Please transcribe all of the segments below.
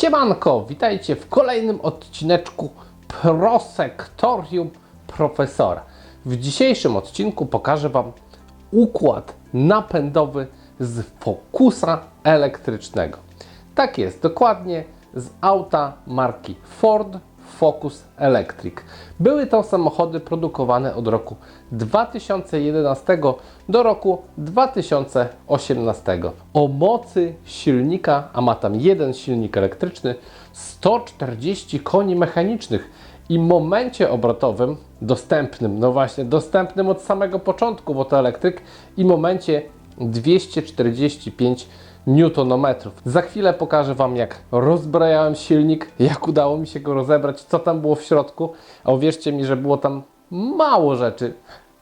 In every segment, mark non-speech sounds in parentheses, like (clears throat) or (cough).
Siemanko, witajcie w kolejnym odcineczku Prosektorium Profesora. W dzisiejszym odcinku pokażę Wam układ napędowy z Focusa elektrycznego. Tak jest, dokładnie z auta marki Ford Focus Electric. Były to samochody produkowane od roku 2011 do roku 2018. O mocy silnika, a ma tam jeden silnik elektryczny, 140 koni mechanicznych i momencie obrotowym dostępnym, no właśnie, dostępnym od samego początku, bo to elektryk, i momencie 245 newtonometrów. Za chwilę pokażę Wam, jak rozbrajałem silnik, jak udało mi się go rozebrać, co tam było w środku. A uwierzcie mi, że było tam mało rzeczy.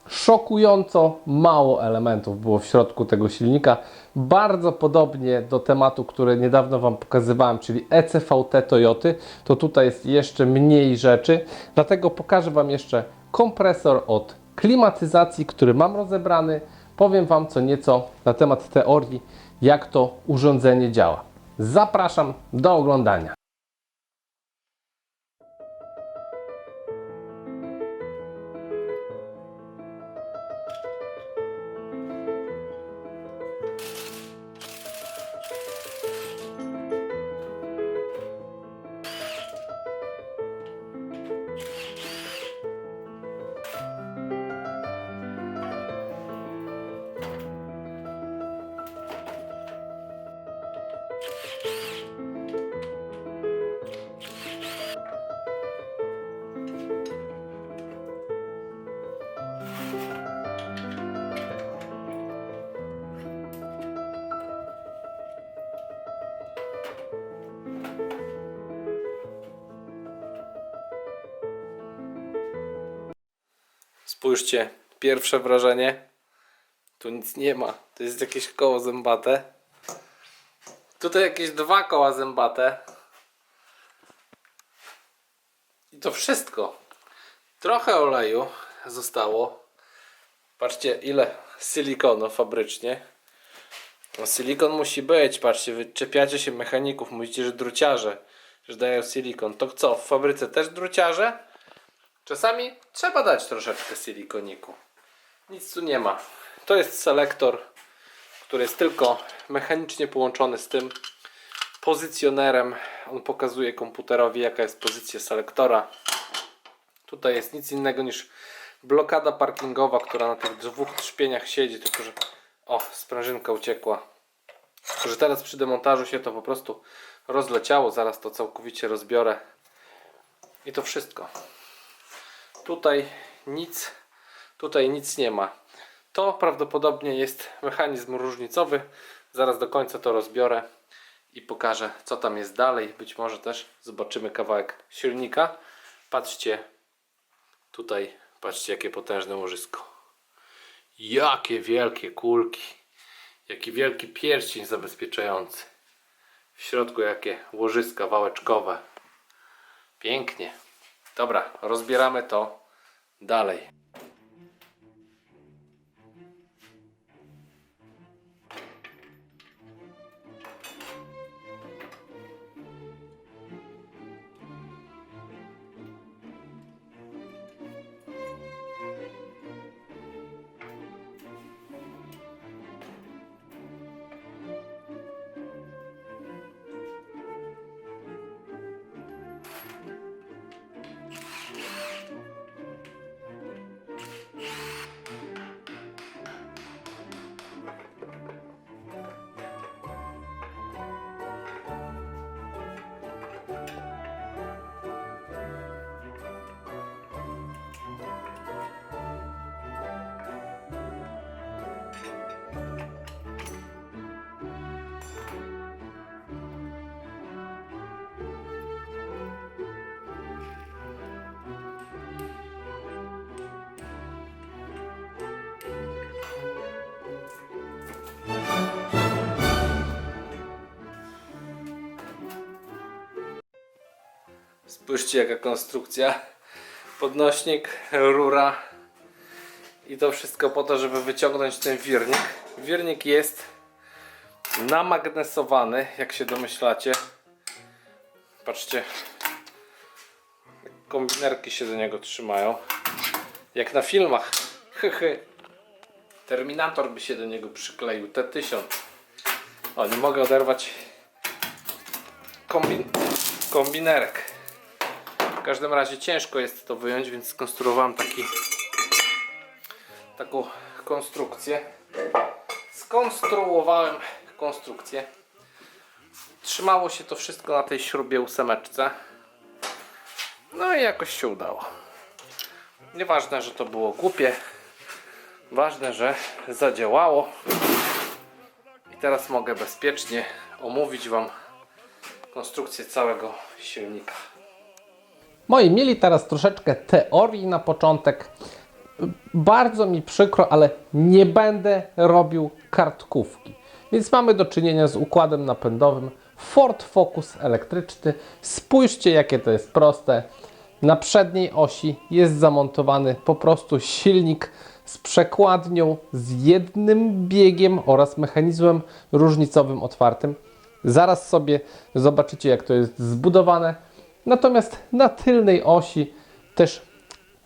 Szokująco mało elementów było w środku tego silnika. Bardzo podobnie do tematu, który niedawno Wam pokazywałem, czyli ECVT Toyoty, to tutaj jest jeszcze mniej rzeczy. Dlatego pokażę Wam jeszcze kompresor od klimatyzacji, który mam rozebrany. Powiem Wam co nieco na temat teorii, jak to urządzenie działa. Zapraszam do oglądania. Spójrzcie, pierwsze wrażenie. Tu nic nie ma. To jest jakieś koło zębate. Tutaj jakieś dwa koła zębate. I to wszystko. Trochę oleju zostało. Patrzcie, ile silikonu fabrycznie. No, silikon musi być. Patrzcie, wy czepiacie się mechaników. Mówicie, że druciarze, że dają silikon. To co, w fabryce też druciarze? Czasami trzeba dać troszeczkę silikoniku. Nic tu nie ma. To jest selektor, który jest tylko mechanicznie połączony z tym pozycjonerem. On pokazuje komputerowi, jaka jest pozycja selektora. Tutaj jest nic innego niż blokada parkingowa, która na tych dwóch trzpieniach siedzi, tylko że o, sprężynka uciekła. Tylko, że teraz przy demontażu się to po prostu rozleciało. Zaraz to całkowicie rozbiorę. I to wszystko. Tutaj nic, tutaj nic nie ma. To prawdopodobnie jest mechanizm różnicowy. Zaraz do końca to rozbiorę i pokażę co tam jest dalej. Być może też zobaczymy kawałek silnika. Patrzcie tutaj, patrzcie jakie potężne łożysko. Jakie wielkie kulki. Jaki wielki pierścień zabezpieczający. W środku jakie łożyska wałeczkowe. Pięknie. Dobra, rozbieramy to dalej. Spójrzcie jaka konstrukcja. Podnośnik, rura i to wszystko po to, żeby wyciągnąć ten wirnik. Wirnik jest namagnesowany, jak się domyślacie. Patrzcie. Kombinerki się do niego trzymają. Jak na filmach. Terminator by się do niego przykleił. T1000. O, nie mogę oderwać kombin kombinerek. Każdym razie ciężko jest to wyjąć, więc skonstruowałem taki taką konstrukcję. Skonstruowałem konstrukcję. Trzymało się to wszystko na tej śrubie ósemeczce. No i jakoś się udało. Nieważne, że to było głupie. Ważne, że zadziałało. I teraz mogę bezpiecznie omówić Wam konstrukcję całego silnika. Moi mieli teraz troszeczkę teorii na początek. Bardzo mi przykro, ale nie będę robił kartkówki. Więc mamy do czynienia z układem napędowym Ford Focus elektryczny. Spójrzcie, jakie to jest proste. Na przedniej osi jest zamontowany po prostu silnik z przekładnią, z jednym biegiem oraz mechanizmem różnicowym otwartym. Zaraz sobie zobaczycie, jak to jest zbudowane. Natomiast na tylnej osi też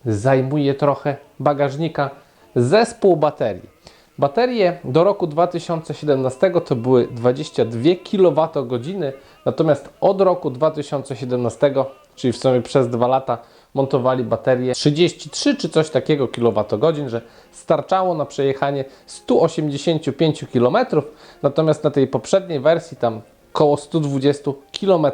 zajmuje trochę bagażnika zespół baterii. Baterie do roku 2017 to były 22 kWh, natomiast od roku 2017, czyli w sumie przez dwa lata, montowali baterie 33 czy coś takiego kWh, że starczało na przejechanie 185 km, natomiast na tej poprzedniej wersji tam około 120 km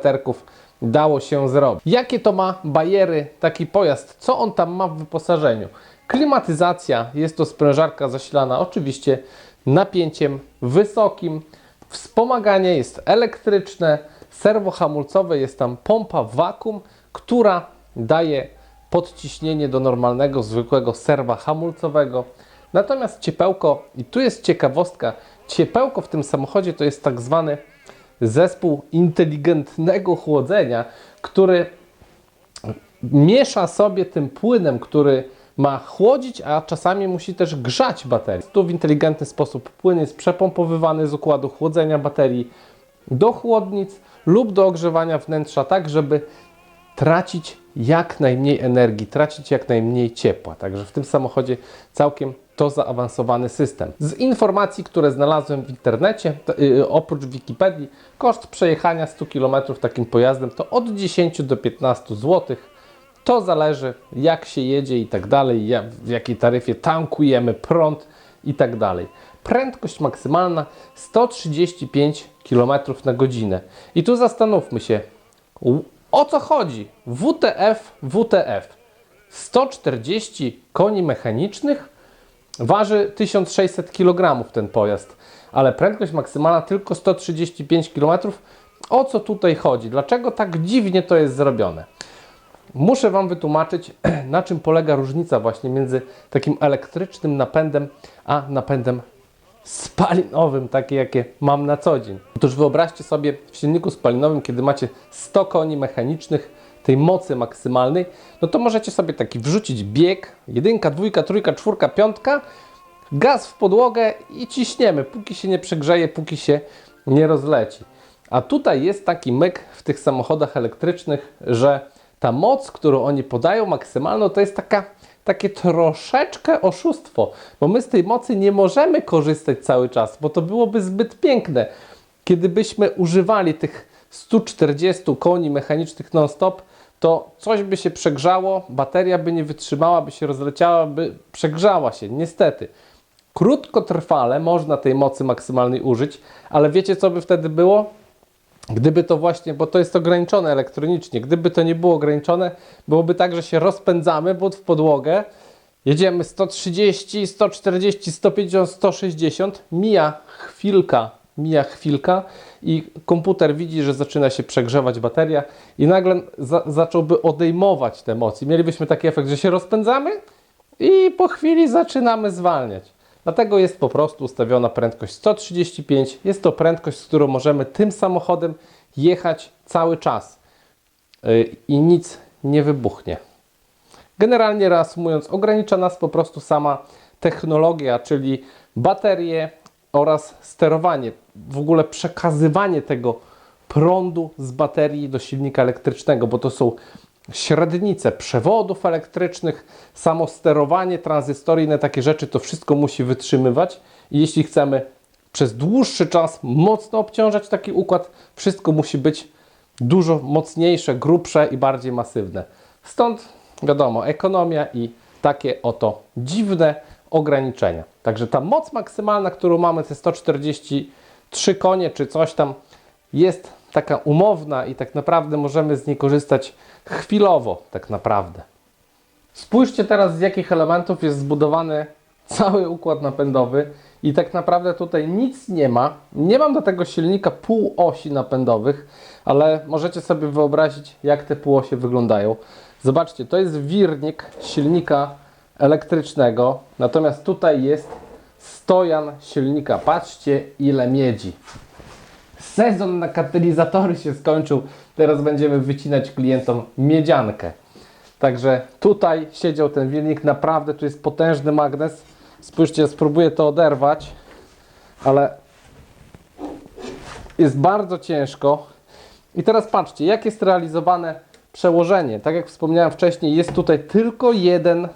dało się zrobić. Jakie to ma bajery taki pojazd? Co on tam ma w wyposażeniu? Klimatyzacja, jest to sprężarka zasilana oczywiście napięciem wysokim. Wspomaganie jest elektryczne, serwohamulcowe, jest tam pompa wakum, która daje podciśnienie do normalnego, zwykłego serwa hamulcowego. Natomiast ciepełko, i tu jest ciekawostka, ciepełko w tym samochodzie to jest tak zwany zespół inteligentnego chłodzenia, który miesza sobie tym płynem, który ma chłodzić, a czasami musi też grzać baterię. Tu w inteligentny sposób płyn jest przepompowywany z układu chłodzenia baterii do chłodnic lub do ogrzewania wnętrza, tak żeby tracić jak najmniej energii, tracić jak najmniej ciepła. Także w tym samochodzie całkiem to zaawansowany system. Z informacji, które znalazłem w internecie, to, yy, oprócz Wikipedii, koszt przejechania 100 km takim pojazdem to od 10 do 15 zł. To zależy jak się jedzie i tak dalej, w jakiej taryfie tankujemy prąd i tak dalej. Prędkość maksymalna 135 km na godzinę. I tu zastanówmy się, o co chodzi? WTF, WTF. 140 koni mechanicznych waży 1600 kg ten pojazd, ale prędkość maksymalna tylko 135 km. O co tutaj chodzi? Dlaczego tak dziwnie to jest zrobione? Muszę Wam wytłumaczyć, (clears throat) na czym polega różnica właśnie między takim elektrycznym napędem, a napędem spalinowym, takie jakie mam na co dzień. Otóż wyobraźcie sobie w silniku spalinowym, kiedy macie 100 koni mechanicznych, tej mocy maksymalnej, no to możecie sobie taki wrzucić bieg, jedynka, dwójka, trójka, czwórka, piątka, gaz w podłogę i ciśniemy, póki się nie przegrzeje, póki się nie rozleci. A tutaj jest taki myk w tych samochodach elektrycznych, że ta moc, którą oni podają maksymalną, to jest taka, takie troszeczkę oszustwo, bo my z tej mocy nie możemy korzystać cały czas, bo to byłoby zbyt piękne. Kiedy byśmy używali tych 140 koni mechanicznych non-stop, to coś by się przegrzało, bateria by nie wytrzymała, by się rozleciała, by przegrzała się, niestety. Krótkotrwale można tej mocy maksymalnej użyć, ale wiecie co by wtedy było? Gdyby to właśnie, bo to jest ograniczone elektronicznie, gdyby to nie było ograniczone, byłoby tak, że się rozpędzamy, but w podłogę, jedziemy 130, 140, 150, 160, mija chwilka, mija chwilka i komputer widzi, że zaczyna się przegrzewać bateria i nagle za, zacząłby odejmować te mocy. Mielibyśmy taki efekt, że się rozpędzamy i po chwili zaczynamy zwalniać. Dlatego jest po prostu ustawiona prędkość 135. Jest to prędkość, z którą możemy tym samochodem jechać cały czas Yy, i nic nie wybuchnie. Generalnie reasumując, ogranicza nas po prostu sama technologia, czyli baterie oraz sterowanie, w ogóle przekazywanie tego prądu z baterii do silnika elektrycznego, bo to są średnice przewodów elektrycznych, samo sterowanie tranzystoryjne, takie rzeczy, to wszystko musi wytrzymywać. I jeśli chcemy przez dłuższy czas mocno obciążać taki układ, wszystko musi być dużo mocniejsze, grubsze i bardziej masywne. Stąd wiadomo, ekonomia i takie oto dziwne ograniczenia. Także ta moc maksymalna, którą mamy, to 143 konie czy coś tam, jest taka umowna i tak naprawdę możemy z niej korzystać chwilowo, tak naprawdę. Spójrzcie teraz, z jakich elementów jest zbudowany cały układ napędowy i tak naprawdę tutaj nic nie ma. Nie mam do tego silnika półosi napędowych, ale możecie sobie wyobrazić, jak te półosie wyglądają. Zobaczcie, to jest wirnik silnika elektrycznego, natomiast tutaj jest stojan silnika. Patrzcie, ile miedzi. Sezon na katalizatory się skończył. Teraz będziemy wycinać klientom miedziankę. Także tutaj siedział ten wirnik. Naprawdę tu jest potężny magnes. Spójrzcie, spróbuję to oderwać, ale jest bardzo ciężko. I teraz patrzcie, jak jest realizowane przełożenie. Tak jak wspomniałem wcześniej, jest tutaj tylko jeden,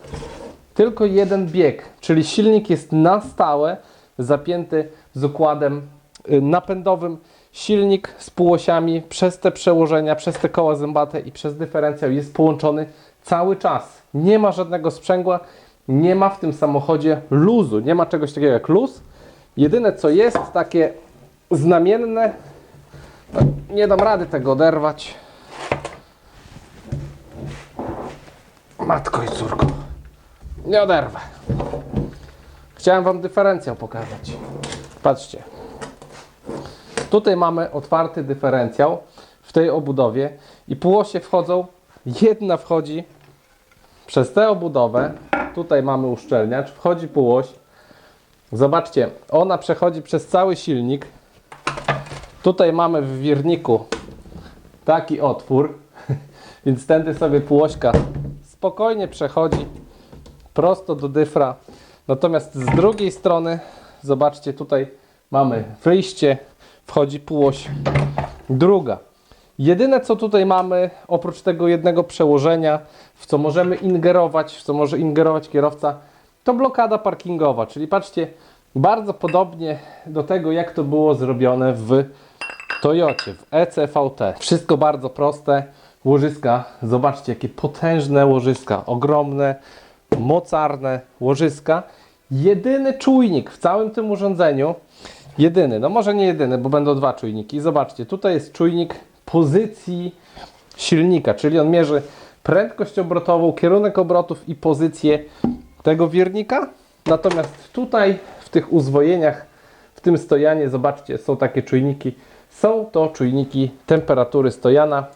tylko jeden bieg, czyli silnik jest na stałe zapięty z układem y, napędowym. Silnik z półosiami przez te przełożenia, przez te koła zębate i przez dyferencjał jest połączony cały czas. Nie ma żadnego sprzęgła, nie ma w tym samochodzie luzu, nie ma czegoś takiego jak luz. Jedyne co jest takie znamienne, nie dam rady tego oderwać. Matko i córko, nie oderwę. Chciałem Wam dyferencjał pokazać. Patrzcie. Tutaj mamy otwarty dyferencjał w tej obudowie i półosie wchodzą, jedna wchodzi przez tę obudowę, tutaj mamy uszczelniacz, wchodzi półoś. Zobaczcie, ona przechodzi przez cały silnik. Tutaj mamy w wirniku taki otwór, (laughs) więc tędy sobie półośka spokojnie przechodzi prosto do dyfra. Natomiast z drugiej strony, zobaczcie, tutaj mamy wyjście, wchodzi półoś druga. Jedyne co tutaj mamy, oprócz tego jednego przełożenia, w co możemy ingerować, w co może ingerować kierowca, to blokada parkingowa. Czyli patrzcie, bardzo podobnie do tego, jak to było zrobione w Toyocie, w ECVT. Wszystko bardzo proste. Łożyska, zobaczcie, jakie potężne łożyska, ogromne, mocarne łożyska. Jedyny czujnik w całym tym urządzeniu, jedyny, no może nie jedyny, bo będą dwa czujniki. Zobaczcie, tutaj jest czujnik pozycji silnika, czyli on mierzy prędkość obrotową, kierunek obrotów i pozycję tego wirnika. Natomiast tutaj w tych uzwojeniach, w tym stojanie, zobaczcie, są takie czujniki. Są to czujniki temperatury stojana.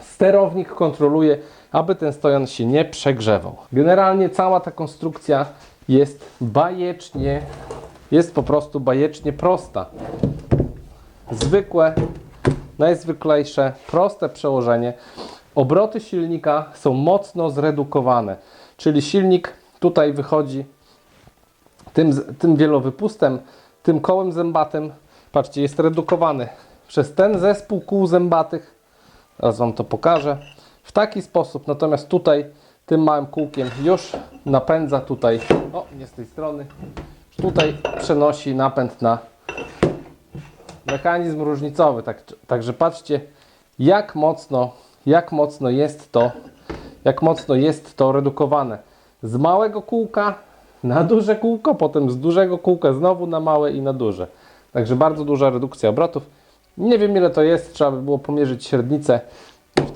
Sterownik kontroluje, aby ten stojan się nie przegrzewał. Generalnie cała ta konstrukcja jest bajecznie, jest po prostu bajecznie prosta. Zwykłe, najzwyklejsze, proste przełożenie. Obroty silnika są mocno zredukowane, czyli silnik tutaj wychodzi tym, tym wielowypustem, tym kołem zębatym, patrzcie, jest redukowany przez ten zespół kół zębatych. Teraz Wam to pokażę. W taki sposób, natomiast tutaj tym małym kółkiem już napędza tutaj, o nie z tej strony, tutaj przenosi napęd na mechanizm różnicowy. Tak, także patrzcie, jak mocno, jak mocno jest to, jak mocno jest to redukowane. Z małego kółka na duże kółko, potem z dużego kółka znowu na małe i na duże. Także bardzo duża redukcja obrotów. Nie wiem ile to jest, trzeba by było pomierzyć średnicę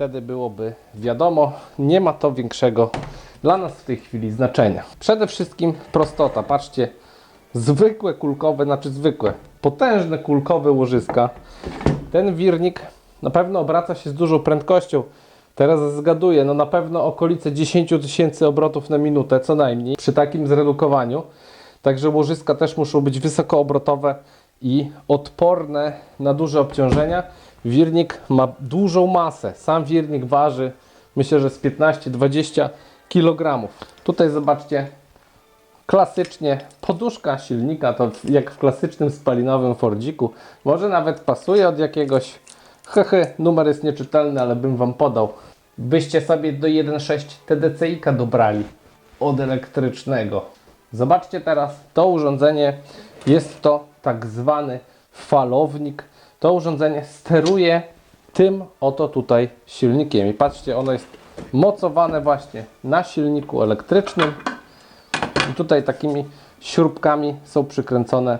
wtedy byłoby wiadomo. Nie ma to większego dla nas w tej chwili znaczenia. Przede wszystkim prostota. Patrzcie, zwykłe kulkowe, znaczy zwykłe, potężne kulkowe łożyska. Ten wirnik na pewno obraca się z dużą prędkością. Teraz zgaduję, no na pewno okolice 10 tysięcy obrotów na minutę co najmniej przy takim zredukowaniu. Także łożyska też muszą być wysokoobrotowe i odporne na duże obciążenia. Wirnik ma dużą masę. Sam wirnik waży myślę, że z 15-20 kg. Tutaj zobaczcie, klasycznie poduszka silnika, to jak w klasycznym spalinowym Fordziku. Może nawet pasuje od jakiegoś Hehe, numer jest nieczytelny, ale bym wam podał. Byście sobie do 1.6 TDCi-ka dobrali od elektrycznego. Zobaczcie teraz, to urządzenie jest to tak zwany falownik. To urządzenie steruje tym oto tutaj silnikiem. I patrzcie, ono jest mocowane właśnie na silniku elektrycznym. I tutaj takimi śrubkami są przykręcone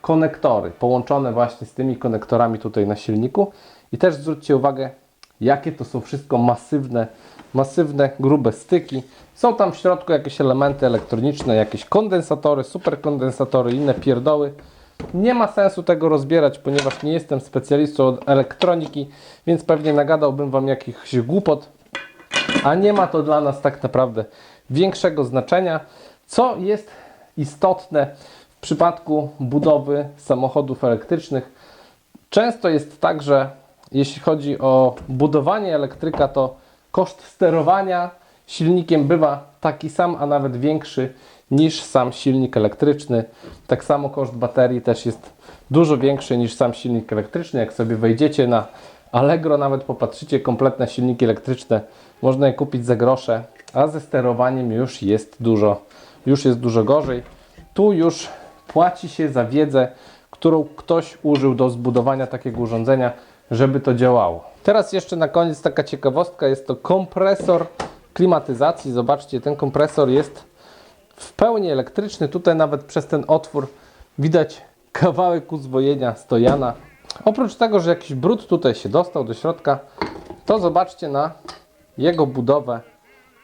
konektory, połączone właśnie z tymi konektorami tutaj na silniku. I też zwróćcie uwagę, jakie to są wszystko masywne, masywne, grube styki. Są tam w środku jakieś elementy elektroniczne, jakieś kondensatory, superkondensatory, inne pierdoły. Nie ma sensu tego rozbierać, ponieważ nie jestem specjalistą od elektroniki, więc pewnie nagadałbym Wam jakichś głupot, a nie ma to dla nas tak naprawdę większego znaczenia. Co jest istotne w przypadku budowy samochodów elektrycznych, często jest tak, że jeśli chodzi o budowanie elektryka, to koszt sterowania silnikiem bywa taki sam, a nawet większy niż sam silnik elektryczny. Tak samo koszt baterii też jest dużo większy niż sam silnik elektryczny. Jak sobie wejdziecie na Allegro, nawet popatrzycie, kompletne silniki elektryczne można je kupić za grosze, a ze sterowaniem już jest dużo, już jest dużo gorzej. Tu już płaci się za wiedzę, którą ktoś użył do zbudowania takiego urządzenia, żeby to działało. Teraz jeszcze na koniec taka ciekawostka, jest to kompresor klimatyzacji. Zobaczcie, ten kompresor jest w pełni elektryczny. Tutaj nawet przez ten otwór widać kawałek uzwojenia stojana. Oprócz tego, że jakiś brud tutaj się dostał do środka, to zobaczcie na jego budowę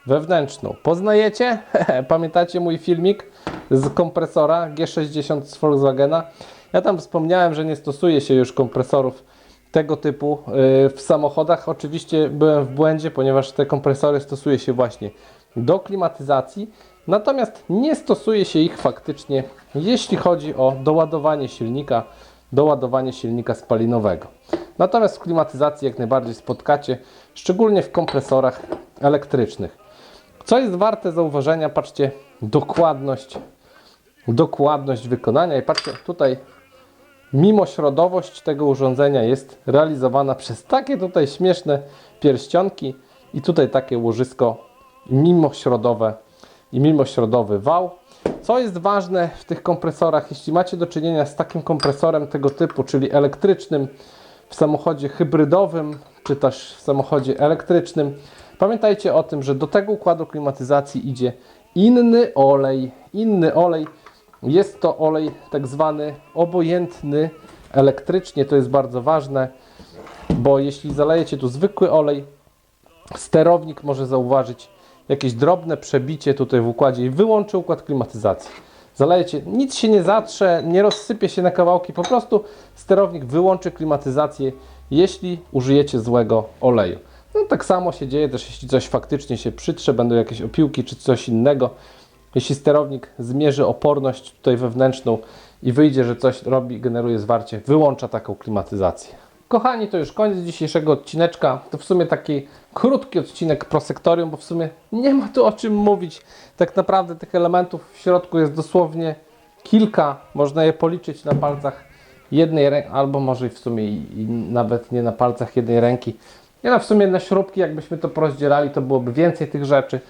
wewnętrzną. Poznajecie? (laughs) Pamiętacie mój filmik z kompresora G60 z Volkswagena? Ja tam wspomniałem, że nie stosuje się już kompresorów tego typu yy, w samochodach. Oczywiście byłem w błędzie, ponieważ te kompresory stosuje się właśnie do klimatyzacji, natomiast nie stosuje się ich faktycznie, jeśli chodzi o doładowanie silnika, doładowanie silnika spalinowego. Natomiast w klimatyzacji jak najbardziej spotkacie, szczególnie w kompresorach elektrycznych. Co jest warte zauważenia, patrzcie, dokładność, dokładność wykonania. I patrzcie, tutaj mimośrodowość tego urządzenia jest realizowana przez takie tutaj śmieszne pierścionki i tutaj takie łożysko mimośrodowe i mimośrodowy wał. Co jest ważne w tych kompresorach, jeśli macie do czynienia z takim kompresorem tego typu, czyli elektrycznym w samochodzie hybrydowym, czy też w samochodzie elektrycznym, pamiętajcie o tym, że do tego układu klimatyzacji idzie inny olej. Inny olej jest to olej tak zwany obojętny elektrycznie, to jest bardzo ważne, bo jeśli zalejecie tu zwykły olej, sterownik może zauważyć jakieś drobne przebicie tutaj w układzie i wyłączy układ klimatyzacji. Zalejecie, nic się nie zatrze, nie rozsypie się na kawałki, po prostu sterownik wyłączy klimatyzację, jeśli użyjecie złego oleju. No tak samo się dzieje też, jeśli coś faktycznie się przytrze, będą jakieś opiłki czy coś innego. Jeśli sterownik zmierzy oporność tutaj wewnętrzną i wyjdzie, że coś robi, generuje zwarcie, wyłącza taką klimatyzację. Kochani, to już koniec dzisiejszego odcineczka. To w sumie taki krótki odcinek prosektorium, bo w sumie nie ma tu o czym mówić. Tak naprawdę tych elementów w środku jest dosłownie kilka. Można je policzyć na palcach jednej ręki, albo może w sumie i nawet nie na palcach jednej ręki. Nie no, w sumie na śrubki, jakbyśmy to porozdzielali, to byłoby więcej tych rzeczy.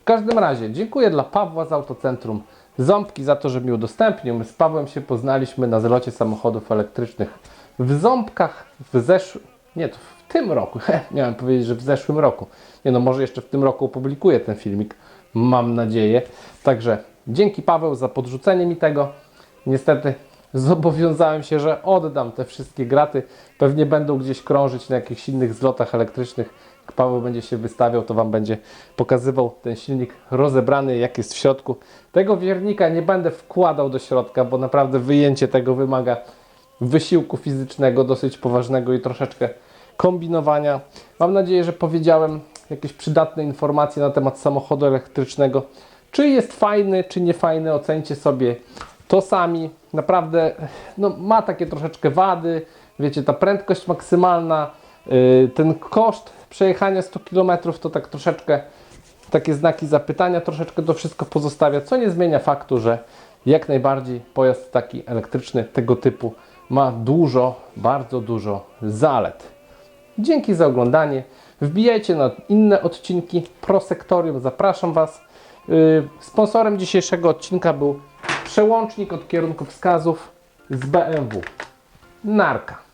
W każdym razie, dziękuję dla Pawła z Autocentrum Ząbki za to, że mi udostępnił. My z Pawłem się poznaliśmy na zlocie samochodów elektrycznych w Ząbkach w zeszłym, nie, to w tym roku, (laughs) miałem powiedzieć, że w zeszłym roku. Nie no, może jeszcze w tym roku opublikuję ten filmik, mam nadzieję. Także dzięki Paweł za podrzucenie mi tego. Niestety zobowiązałem się, że oddam te wszystkie graty. Pewnie będą gdzieś krążyć na jakichś innych zlotach elektrycznych. Paweł będzie się wystawiał, to Wam będzie pokazywał ten silnik rozebrany, jak jest w środku. Tego wiernika nie będę wkładał do środka, bo naprawdę wyjęcie tego wymaga wysiłku fizycznego, dosyć poważnego i troszeczkę kombinowania. Mam nadzieję, że powiedziałem jakieś przydatne informacje na temat samochodu elektrycznego. Czy jest fajny, czy nie fajny, ocencie sobie to sami. Naprawdę no, ma takie troszeczkę wady. Wiecie, ta prędkość maksymalna, yy, ten koszt przejechania 100 km to tak troszeczkę takie znaki zapytania, troszeczkę to wszystko pozostawia, co nie zmienia faktu, że jak najbardziej pojazd taki elektryczny tego typu ma dużo, bardzo dużo zalet. Dzięki za oglądanie. Wbijajcie na inne odcinki Prosektorium. Zapraszam Was. Yy, Sponsorem dzisiejszego odcinka był przełącznik od kierunkowskazów z BMW. Narka.